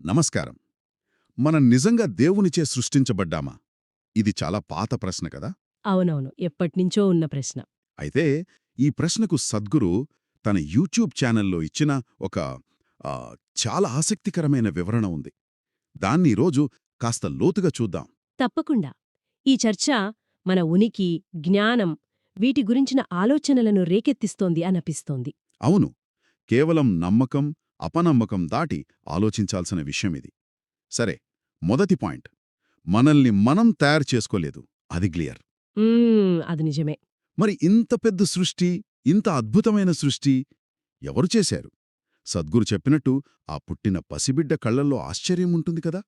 నమస్కారం. మనం నిజంగా దేవునిచే సృష్టించబడ్డామా? ఇది చాలా పాత ప్రశ్న కదా? అవునవును. ఎప్పటినుంచో ఉన్న ప్రశ్న. అయితే ఈ ప్రశ్నకు సద్గురు తన యూట్యూబ్ ఛానల్లో ఇచ్చిన ఒక చాలా ఆసక్తికరమైన వివరణ ఉంది. దాన్ని ఈరోజు కాస్త లోతుగా చూద్దాం. తప్పకుండా. ఈ చర్చ మన ఉనికి జ్ఞానం వీటి గురించిన ఆలోచనలను రేకెత్తిస్తోంది అనిపిస్తోంది. అవును. కేవలం నమ్మకం అపనమ్మకం దాటి ఆలోచించాల్సిన విషయం ఇది. సరే మొదటి పాయింట్. మనల్ని మనం తయారు చేసుకోలేదు. అది క్లియర్. అది నిజమే. మరి ఇంత పెద్ద సృష్టి ఇంత అద్భుతమైన సృష్టి ఎవరు చేశారు? సద్గురు చెప్పినట్టు ఆ పుట్టిన పసిబిడ్డ కళ్ళల్లో ఆశ్చర్యం ఉంటుంది కదా?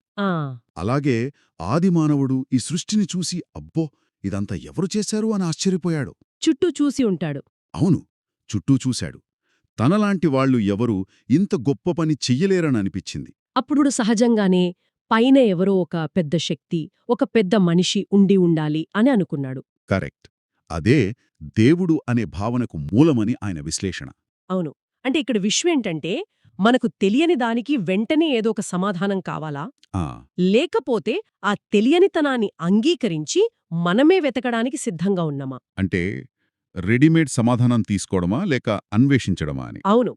అలాగే ఆదిమానవుడు ఈ సృష్టిని చూసి అబ్బో! ఇదంతా ఎవరు చేశారు అని ఆశ్చర్యపోయాడు. చుట్టూ చూసి ఉంటాడు. అవును చుట్టూ చూశాడు. తనలాంటి వాళ్ళు ఎవరు ఇంత గొప్ప పని చెయ్యలేరని అనిపించింది. అప్పుడు సహజంగానే పైన ఎవరో ఒక పెద్ద శక్తి ఒక పెద్ద మనిషి ఉండి ఉండాలి అని అనుకున్నాడు. కరెక్ట్. అదే దేవుడు అనే భావనకు మూలమని ఆయన విశ్లేషణ. అవును. అంటే ఇక్కడ విషయం ఏంటంటే మనకు తెలియని దానికి వెంటనే ఏదో ఒక సమాధానం కావాలా? ఆ. లేకపోతే ఆ తెలియనితనాన్ని అంగీకరించి మనమే వెతకడానికి సిద్ధంగా ఉన్నామా? అంటే రెడీమేడ్ సమాధానం తీసుకోవడమా లేక అన్వేషించడమా అని? అవును.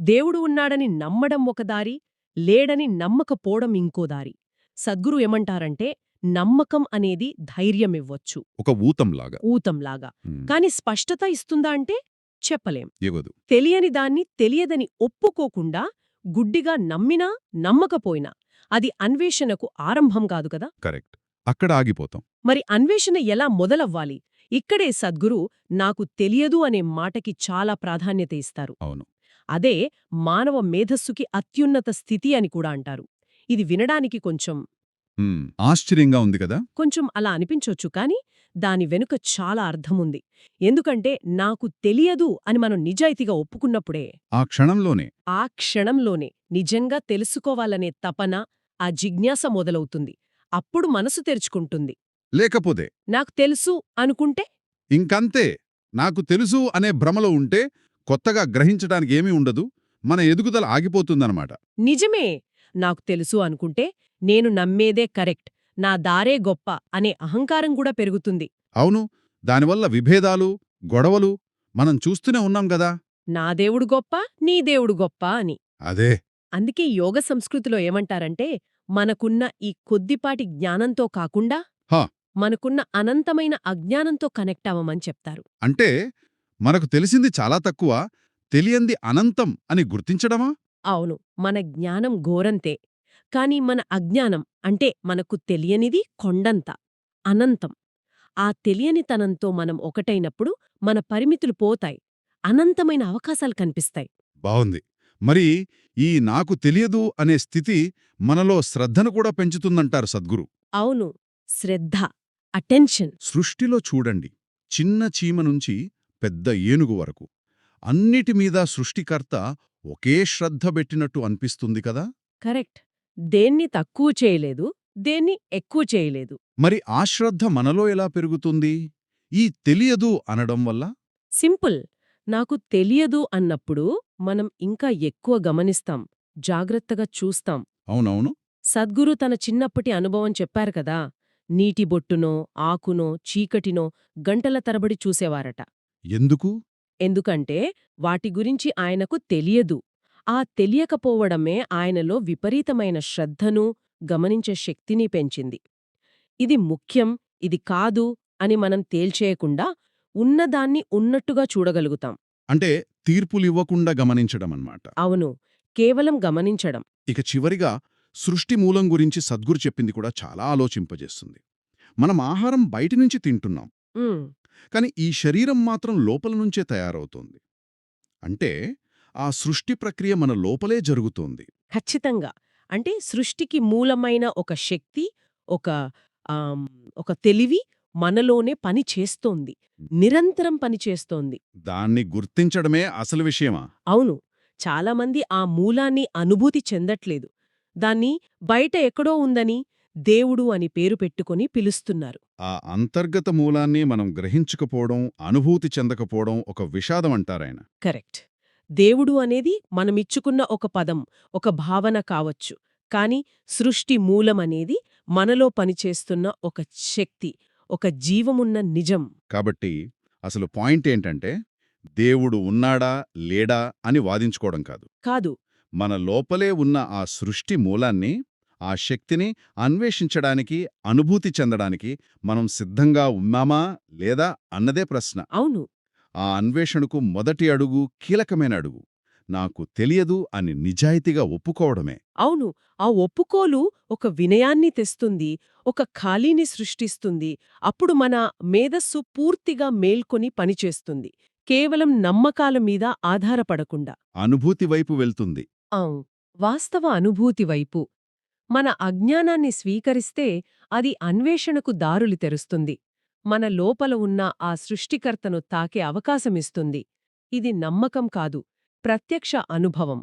దేవుడు ఉన్నాడని నమ్మడం ఒక దారి లేడని నమ్మకపోవడం ఇంకో దారి. సద్గురు ఏమంటారంటే నమ్మకం అనేది ధైర్యమివ్వొచ్చు ఒక ఊతంలాగా. ఊతంలాగా. కాని స్పష్టత ఇస్తుందా అంటే చెప్పలేం. ఇవ్వదు. తెలియని దాన్ని తెలియదని ఒప్పుకోకుండా గుడ్డిగా నమ్మినా నమ్మకపోయినా అది అన్వేషణకు ఆరంభం కాదు కదా? కరెక్ట్. అక్కడ ఆగిపోతాం. మరి అన్వేషణ ఎలా మొదలవ్వాలి? ఇక్కడే సద్గురు నాకు తెలియదు అనే మాటకి చాలా ప్రాధాన్యత ఇస్తారు. అవును. అదే మానవ మేధస్సుకి అత్యున్నత స్థితి అని కూడా అంటారు. ఇది వినడానికి కొంచెం ఆశ్చర్యంగా ఉంది కదా? కొంచెం అలా అనిపించొచ్చు కాని దాని వెనుక చాలా అర్థముంది. ఎందుకంటే నాకు తెలియదు అని మనం నిజాయితీగా ఒప్పుకున్నప్పుడే ఆ క్షణంలోనే. ఆ క్షణంలోనే నిజంగా తెలుసుకోవాలనే తపన ఆ జిజ్ఞాస మొదలవుతుంది. అప్పుడు మనసు తెరుచుకుంటుంది. లేకపోతే నాకు తెలుసు అనుకుంటే? ఇంకంతే. నాకు తెలుసు అనే భ్రమలో ఉంటే కొత్తగా గ్రహించడానికి ఏమీ ఉండదు. మన ఎదుగుదల ఆగిపోతుందన్నమాట. నిజమే. నాకు తెలుసు అనుకుంటే నేను నమ్మేదే కరెక్ట్. నా దారే గొప్ప అనే అహంకారం కూడా పెరుగుతుంది. అవును. దానివల్ల విభేదాలు గొడవలు మనం చూస్తూనే ఉన్నాం గదా నా దేవుడు గొప్ప నీ దేవుడు గొప్ప అని. అదే. అందుకే యోగ సంస్కృతిలో ఏమంటారంటే మనకున్న ఈ కొద్దిపాటి జ్ఞానంతో కాకుండా హా. మనకున్న అనంతమైన అజ్ఞానంతో కనెక్ట్ అవ్వమని చెప్తారు. అంటే మనకు తెలిసింది చాలా తక్కువ తెలియంది అనంతం అని గుర్తించడమా? అవును మన జ్ఞానం ఘోరంతే. కాని మన అజ్ఞానం అంటే మనకు తెలియనిది కొండంత అనంతం. ఆ తెలియనితనంతో మనం ఒకటైనప్పుడు మన పరిమితులు పోతాయి అనంతమైన అవకాశాలు కనిపిస్తాయి. బావుంది. మరి ఈ నాకు తెలియదు అనే స్థితి మనలో శ్రద్ధను కూడా పెంచుతుందంటారు సద్గురు. అవును శ్రద్ధ. అటెన్షన్ సృష్టిలో చూడండి. చిన్న చీమ నుంచి పెద్ద ఏనుగు వరకు. అన్నిటి మీద సృష్టికర్త ఒకే శ్రద్ధ పెట్టినట్టు అనిపిస్తుంది కదా? కరెక్ట్ దేన్ని తక్కువ చేయలేదు దేన్ని ఎక్కువ చేయలేదు. మరి ఆ శ్రద్ధ మనలో ఎలా పెరుగుతుంది? ఈ తెలియదు అనడం వల్ల? సింపుల్ నాకు తెలియదు అన్నప్పుడు మనం ఇంకా ఎక్కువ గమనిస్తాం జాగ్రత్తగా చూస్తాం. అవునవును. సద్గురు తన చిన్నప్పటి అనుభవం చెప్పారు కదా నీటి బొట్టునో ఆకునో చీకటినో గంటల తరబడి చూసేవారట. ఎందుకు? ఎందుకంటే వాటి గురించి ఆయనకు తెలియదు. ఆ తెలియకపోవడమే ఆయనలో విపరీతమైన శ్రద్ధను గమనించే శక్తిని పెంచింది. ఇది ముఖ్యం ఇది కాదు అని మనం తేల్చేయకుండా ఉన్నదాన్ని ఉన్నట్టుగా చూడగలుగుతాం. అంటే తీర్పులివ్వకుండా గమనించడం అన్నమాట అవును కేవలం గమనించడం. ఇక చివరిగా సృష్టి మూలం గురించి సద్గురు చెప్పింది కూడా చాలా ఆలోచింపజేస్తుంది. మనం ఆహారం బయటి నుంచి తింటున్నాం. కానీ ఈ శరీరం మాత్రం లోపల నుంచే తయారవుతోంది. అంటే ఆ సృష్టి ప్రక్రియ మన లోపలే జరుగుతోంది. ఖచ్చితంగా. అంటే సృష్టికి మూలమైన ఒక శక్తి ఒక ఒక తెలివి మనలోనే పని చేస్తోంది. నిరంతరం పని చేస్తోంది. దాన్ని గుర్తించడమే అసలు విషయమా? అవును. చాలామంది ఆ మూలాన్ని అనుభూతి చెందట్లేదు. దాన్ని బయట ఎక్కడో ఉందని దేవుడు అని పేరు పెట్టుకొని పిలుస్తున్నారు. ఆ అంతర్గత మూలాన్ని మనం గ్రహించకపోవడం అనుభూతి చెందకపోవడం ఒక విషాదం అంటారాయన కరెక్ట్. దేవుడు అనేది మనమిచ్చుకున్న ఒక పదం ఒక భావన కావచ్చు. కాని సృష్టి మూలమనేది మనలో పనిచేస్తున్న ఒక శక్తి ఒక జీవమున్న నిజం. కాబట్టి అసలు పాయింట్ ఏంటంటే దేవుడు ఉన్నాడా లేడా అని వాదించుకోవడం కాదు. కాదు. మన లోపలే ఉన్న ఆ సృష్టి మూలాన్ని ఆ శక్తిని అన్వేషించడానికి అనుభూతి చెందడానికి మనం సిద్ధంగా ఉన్నామా లేదా అన్నదే ప్రశ్న. అవును. ఆ అన్వేషణకు మొదటి అడుగు కీలకమైన అడుగు. నాకు తెలియదు అని నిజాయితీగా ఒప్పుకోవడమే. అవును. ఆ ఒప్పుకోలు ఒక వినయాన్ని తెస్తుంది ఒక ఖాళీని సృష్టిస్తుంది అప్పుడు మన మేధస్సు పూర్తిగా మేల్కొని పనిచేస్తుంది కేవలం నమ్మకాల మీద ఆధారపడకుండా. అనుభూతి వైపు వెళ్తుంది. అం వాస్తవ అనుభూతి వైపు. మన అజ్ఞానాన్ని స్వీకరిస్తే అది అన్వేషణకు దారులు తెరుస్తుంది. మన లోపల ఉన్న ఆ సృష్టికర్తను తాకే అవకాశమిస్తుంది. ఇది నమ్మకం కాదు ప్రత్యక్ష అనుభవం.